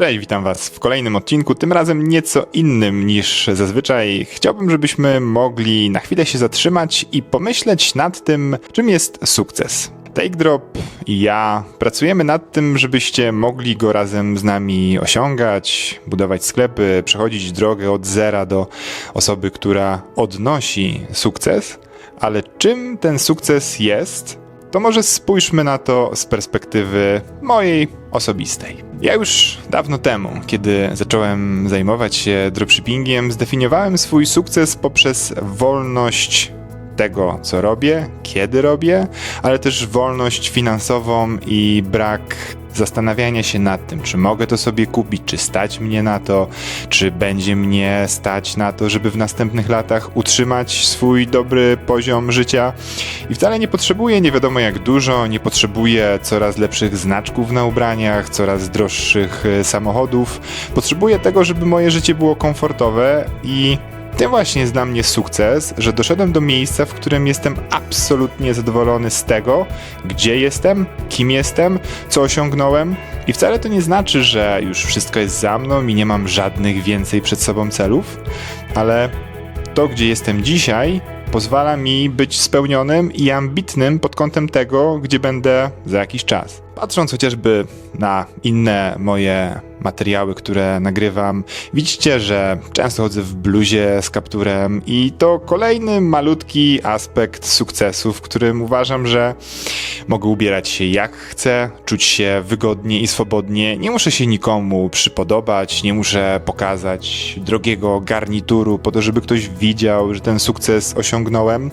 Cześć, witam Was w kolejnym odcinku, tym razem nieco innym niż zazwyczaj. Chciałbym, żebyśmy mogli na chwilę się zatrzymać i pomyśleć nad tym, czym jest sukces. Take Drop i ja pracujemy nad tym, żebyście mogli go razem z nami osiągać, budować sklepy, przechodzić drogę od zera do osoby, która odnosi sukces. Ale czym ten sukces jest? To może spójrzmy na to z perspektywy mojej osobistej. Ja już dawno temu, kiedy zacząłem zajmować się dropshippingiem, zdefiniowałem swój sukces poprzez wolność tego, co robię, kiedy robię, ale też wolność finansową i brak zastanawiania się nad tym, czy mogę to sobie kupić, czy stać mnie na to, czy będzie mnie stać na to, żeby w następnych latach utrzymać swój dobry poziom życia. I wcale nie potrzebuję nie wiadomo jak dużo, nie potrzebuję coraz lepszych znaczków na ubraniach, coraz droższych e, samochodów. Potrzebuję tego, żeby moje życie było komfortowe i tym właśnie jest dla mnie sukces, że doszedłem do miejsca, w którym jestem absolutnie zadowolony z tego, gdzie jestem, kim jestem, co osiągnąłem. I wcale to nie znaczy, że już wszystko jest za mną i nie mam żadnych więcej przed sobą celów, ale to, gdzie jestem dzisiaj, pozwala mi być spełnionym i ambitnym pod kątem tego, gdzie będę za jakiś czas. Patrząc chociażby na inne moje materiały, które nagrywam, widzicie, że często chodzę w bluzie z kapturem i to kolejny malutki aspekt sukcesu, w którym uważam, że mogę ubierać się jak chcę, czuć się wygodnie i swobodnie. Nie muszę się nikomu przypodobać, nie muszę pokazać drogiego garnituru po to, żeby ktoś widział, że ten sukces osiągnąłem.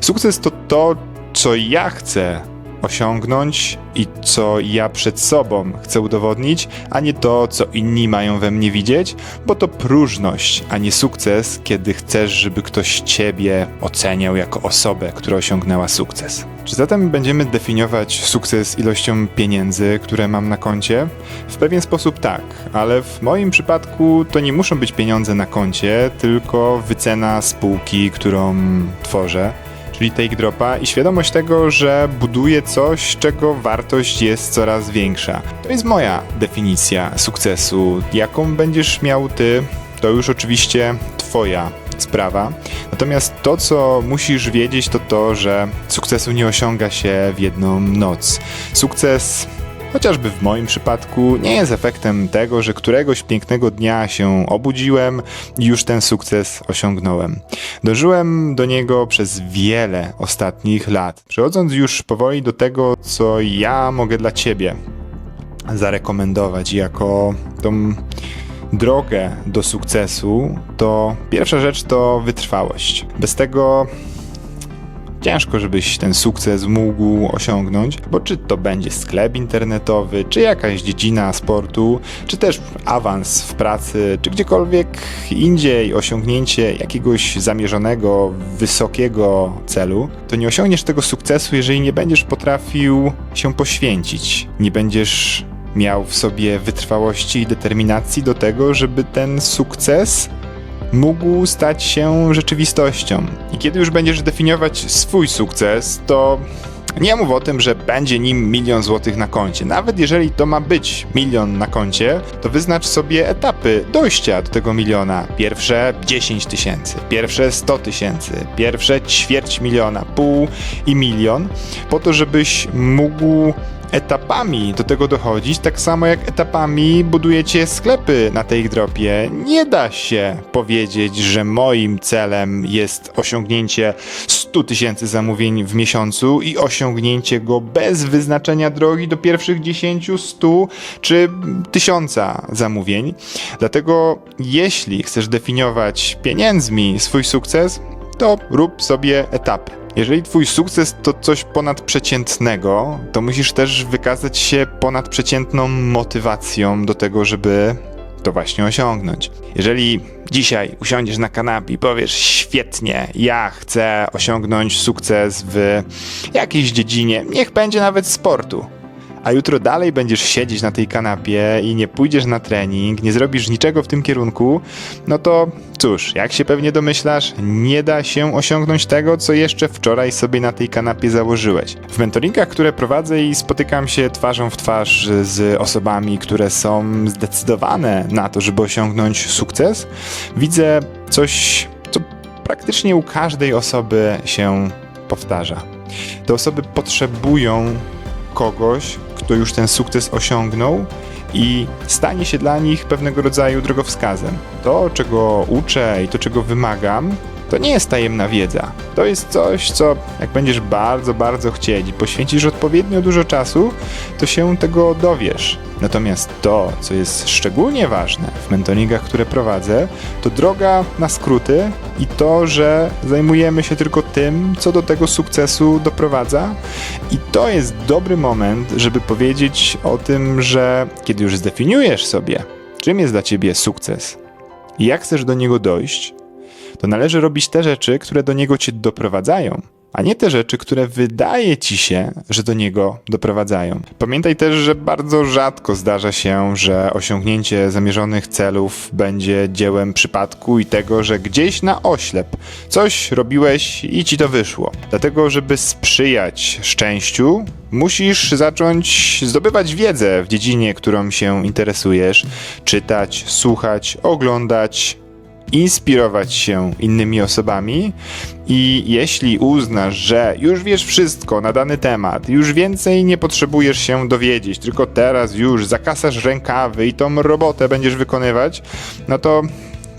Sukces to to, co ja chcę osiągnąć i co ja przed sobą chcę udowodnić, a nie to, co inni mają we mnie widzieć, bo to próżność, a nie sukces, kiedy chcesz, żeby ktoś ciebie oceniał jako osobę, która osiągnęła sukces. Czy zatem będziemy definiować sukces ilością pieniędzy, które mam na koncie? W pewien sposób tak, ale w moim przypadku to nie muszą być pieniądze na koncie, tylko wycena spółki, którą tworzę czyli take dropa i świadomość tego, że buduję coś, czego wartość jest coraz większa. To jest moja definicja sukcesu. Jaką będziesz miał ty, to już oczywiście twoja sprawa. Natomiast to, co musisz wiedzieć, to to, że sukcesu nie osiąga się w jedną noc. Sukces chociażby w moim przypadku, nie jest efektem tego, że któregoś pięknego dnia się obudziłem i już ten sukces osiągnąłem. Dożyłem do niego przez wiele ostatnich lat. Przechodząc już powoli do tego, co ja mogę dla Ciebie zarekomendować jako tą drogę do sukcesu, to pierwsza rzecz to wytrwałość. Bez tego ciężko, żebyś ten sukces mógł osiągnąć, bo czy to będzie sklep internetowy, czy jakaś dziedzina sportu, czy też awans w pracy, czy gdziekolwiek indziej osiągnięcie jakiegoś zamierzonego, wysokiego celu, to nie osiągniesz tego sukcesu, jeżeli nie będziesz potrafił się poświęcić, nie będziesz miał w sobie wytrwałości i determinacji do tego, żeby ten sukces mógł stać się rzeczywistością. I kiedy już będziesz definiować swój sukces, to nie mów o tym, że będzie nim milion złotych na koncie. Nawet jeżeli to ma być milion na koncie, to wyznacz sobie etapy dojścia do tego miliona. Pierwsze 10 tysięcy, pierwsze 100 tysięcy, pierwsze ćwierć miliona, pół i milion, po to, żebyś mógł etapami do tego dochodzić, tak samo jak etapami budujecie sklepy na tej dropie. Nie da się powiedzieć, że moim celem jest osiągnięcie 100 tysięcy zamówień w miesiącu i osiągnięcie go bez wyznaczenia drogi do pierwszych 10, 100 czy 1000 zamówień. Dlatego jeśli chcesz definiować pieniędzmi swój sukces, to rób sobie etapy. Jeżeli twój sukces to coś ponadprzeciętnego, to musisz też wykazać się ponadprzeciętną motywacją do tego, żeby to właśnie osiągnąć. Jeżeli dzisiaj usiądziesz na kanapie i powiesz świetnie, ja chcę osiągnąć sukces w jakiejś dziedzinie, niech będzie nawet sportu, a jutro dalej będziesz siedzieć na tej kanapie i nie pójdziesz na trening, nie zrobisz niczego w tym kierunku, no to cóż, jak się pewnie domyślasz, nie da się osiągnąć tego, co jeszcze wczoraj sobie na tej kanapie założyłeś. W mentoringach, które prowadzę i spotykam się twarzą w twarz z osobami, które są zdecydowane na to, żeby osiągnąć sukces, widzę coś, co praktycznie u każdej osoby się powtarza. Te osoby potrzebują kogoś, kto już ten sukces osiągnął i stanie się dla nich pewnego rodzaju drogowskazem. To, czego uczę i to, czego wymagam, to nie jest tajemna wiedza. To jest coś, co jak będziesz bardzo, bardzo chcieć i poświęcisz odpowiednio dużo czasu, to się tego dowiesz. Natomiast to, co jest szczególnie ważne w mentoringach, które prowadzę, to droga na skróty i to, że zajmujemy się tylko tym, co do tego sukcesu doprowadza. I to jest dobry moment, żeby powiedzieć o tym, że kiedy już zdefiniujesz sobie, czym jest dla ciebie sukces i jak chcesz do niego dojść, to należy robić te rzeczy, które do niego cię doprowadzają, a nie te rzeczy, które wydaje ci się, że do niego doprowadzają. Pamiętaj też, że bardzo rzadko zdarza się, że osiągnięcie zamierzonych celów będzie dziełem przypadku i tego, że gdzieś na oślep coś robiłeś i ci to wyszło. Dlatego, żeby sprzyjać szczęściu, musisz zacząć zdobywać wiedzę w dziedzinie, którą się interesujesz, czytać, słuchać, oglądać, inspirować się innymi osobami i jeśli uznasz, że już wiesz wszystko na dany temat, już więcej nie potrzebujesz się dowiedzieć, tylko teraz już zakasasz rękawy i tą robotę będziesz wykonywać, no to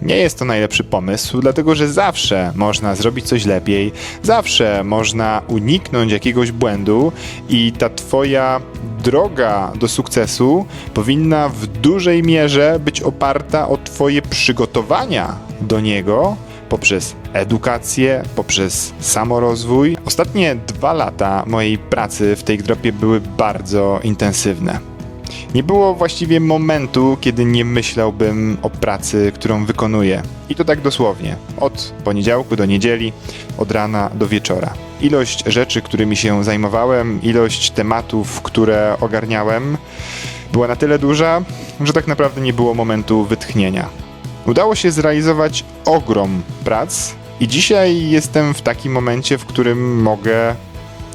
nie jest to najlepszy pomysł, dlatego że zawsze można zrobić coś lepiej, zawsze można uniknąć jakiegoś błędu i ta Twoja droga do sukcesu powinna w dużej mierze być oparta o Twoje przygotowania do niego poprzez edukację, poprzez samorozwój. Ostatnie dwa lata mojej pracy w tej dropie były bardzo intensywne. Nie było właściwie momentu, kiedy nie myślałbym o pracy, którą wykonuję. I to tak dosłownie. Od poniedziałku do niedzieli, od rana do wieczora. Ilość rzeczy, którymi się zajmowałem, ilość tematów, które ogarniałem, była na tyle duża, że tak naprawdę nie było momentu wytchnienia. Udało się zrealizować ogrom prac i dzisiaj jestem w takim momencie, w którym mogę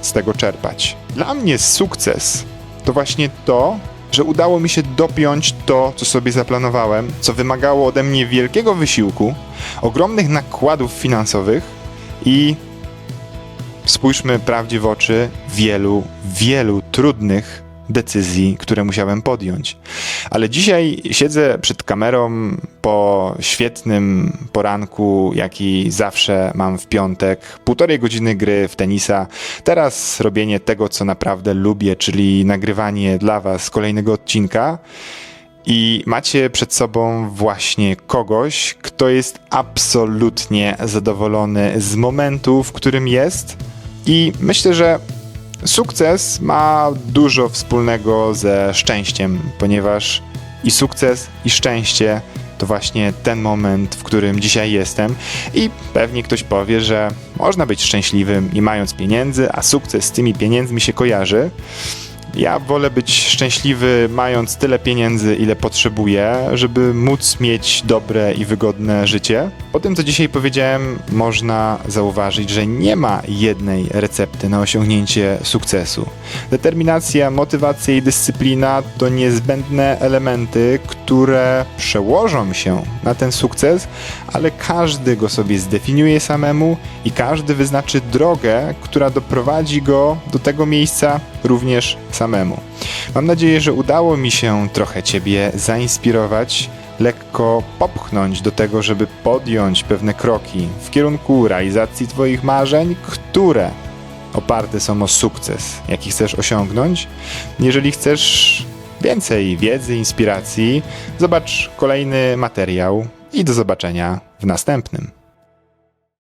z tego czerpać. Dla mnie sukces to właśnie to, że udało mi się dopiąć to, co sobie zaplanowałem, co wymagało ode mnie wielkiego wysiłku, ogromnych nakładów finansowych i spójrzmy prawdzie w oczy wielu, wielu trudnych decyzji, które musiałem podjąć. Ale dzisiaj siedzę przed kamerą po świetnym poranku, jaki zawsze mam w piątek. Półtorej godziny gry w tenisa. Teraz robienie tego, co naprawdę lubię, czyli nagrywanie dla Was kolejnego odcinka. I macie przed sobą właśnie kogoś, kto jest absolutnie zadowolony z momentu, w którym jest. I myślę, że Sukces ma dużo wspólnego ze szczęściem, ponieważ i sukces, i szczęście to właśnie ten moment, w którym dzisiaj jestem. I pewnie ktoś powie, że można być szczęśliwym i mając pieniędzy, a sukces z tymi pieniędzmi się kojarzy. Ja wolę być szczęśliwy, mając tyle pieniędzy, ile potrzebuję, żeby móc mieć dobre i wygodne życie. Po tym, co dzisiaj powiedziałem, można zauważyć, że nie ma jednej recepty na osiągnięcie sukcesu. Determinacja, motywacja i dyscyplina to niezbędne elementy, które przełożą się na ten sukces, ale każdy go sobie zdefiniuje samemu i każdy wyznaczy drogę, która doprowadzi go do tego miejsca również samemu. Mam nadzieję, że udało mi się trochę Ciebie zainspirować, lekko popchnąć do tego, żeby podjąć pewne kroki w kierunku realizacji Twoich marzeń, które oparte są o sukces, jaki chcesz osiągnąć. Jeżeli chcesz więcej wiedzy, inspiracji, zobacz kolejny materiał i do zobaczenia w następnym.